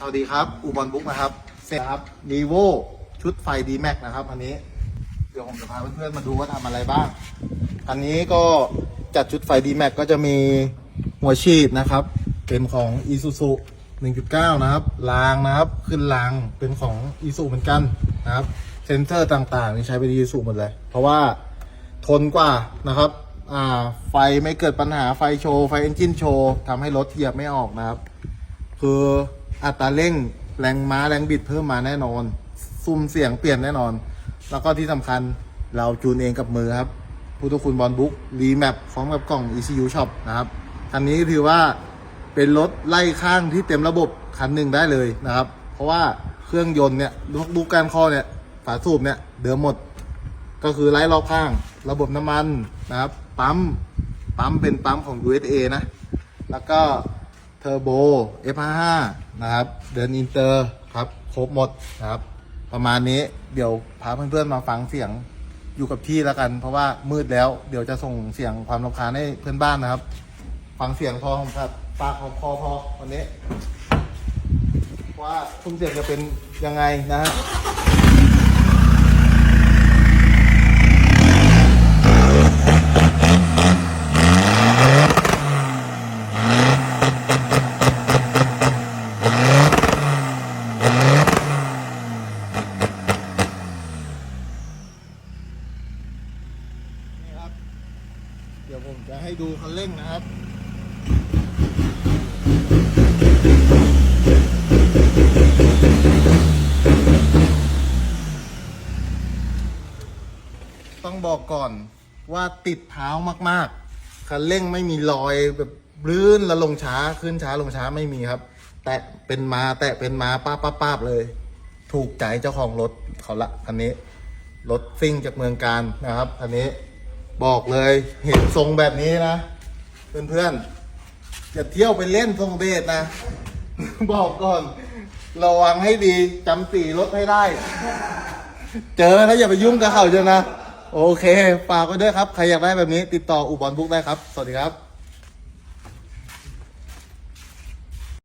สวัสดีครับอูบอลบุ๊กนะครับเสร็จครับรีโวชุดไฟดีแม็กนะครับอันนี้ เดี๋ยวผมจะพาเพื่อนๆมาดูว่าทำอะไรบ้าง อันนี้ก็จัดชุดไฟดีแม็กก็จะมีหัวฉีดนะครับ เป็นของ i s u z u 1.9 นะครับรางนะครับ ขึ้นรางเป็นของ i s u เหมือนกันนะครับเซนเซอร์ต่างๆ นี่ใช้เป็น i s u หมดเลย เพราะว่าทนกว่านะครับอ่าไฟไม่เกิดปัญหาไฟโชว์ ไฟเอนจินโชว์ทำให้รถเหยียบไม่ออกนะครับ คือ อัตราเร่งแรงม้าแรงบิดเพิ่มมาแน่นอน ซุ่มเสียงเปลี่ยนแน่นอน แล้วก็ที่สำคัญเราจูนเองกับมือครับพุทธคุณบอลบุ๊กรีแมปพร้อมกับกล่อง ECU Shop นะครับคันนี้ถือว่าเป็นรถไล่ข้างที่เต็มระบบคันหนึ่งได้เลยนะครับ เพราะว่าเครื่องยนต์เนี่ยลูกลูกการข้อเนี่ยฝาสูบเนี่ยเดิมหมด ก็คือไล่รอบข้าง ระบบน้ำมันนะครับ ปั๊ม ปั๊มเป็นปั๊มของ USA นะ แล้วก็ เทอร์โบ F55 นะครับ เดินอินเตอร์ครับ ครบหมดนะครับ ประมาณนี้เดี๋ยวพาเพื่อนๆมาฟังเสียงอยู่กับที่แล้วกัน เพราะว่ามืดแล้วเดี๋ยวจะส่งเสียงความรำคาญให้เพื่อนบ้านนะครับ ฟังเสียงพอครับปากของคอพอวันนี้ ว่าซุ้มเสียงจะเป็นยังไงนะฮะ เดี๋ยวผมจะให้ดูคันเร่งนะครับต้องบอกก่อนว่าติดเท้ามากๆ คันเร่งไม่มีรอยแบบลื่นแล้วลงช้าขึ้นช้าลงช้าไม่มีครับ แตะเป็นมาแตะเป็นมาป้าป้าป้าเลย ถูกใจเจ้าของรถเขาละคันนี้ รถซิ่งจากเมืองการนะครับคันนี้ บอกเลยเห็นทรงแบบนี้นะ เพื่อนๆอย่าเที่ยวไปเล่นทรงเดชนะ บอกก่อนระวังให้ดีจำสีรถให้ได้ เจอแล้วอย่าไปยุ่งกับเขาเจอนะ โอเคฝากไว้ด้วยครับ ใครอยากได้แบบนี้ ติดต่ออุบลบุ๊กได้ครับ สวัสดีครับ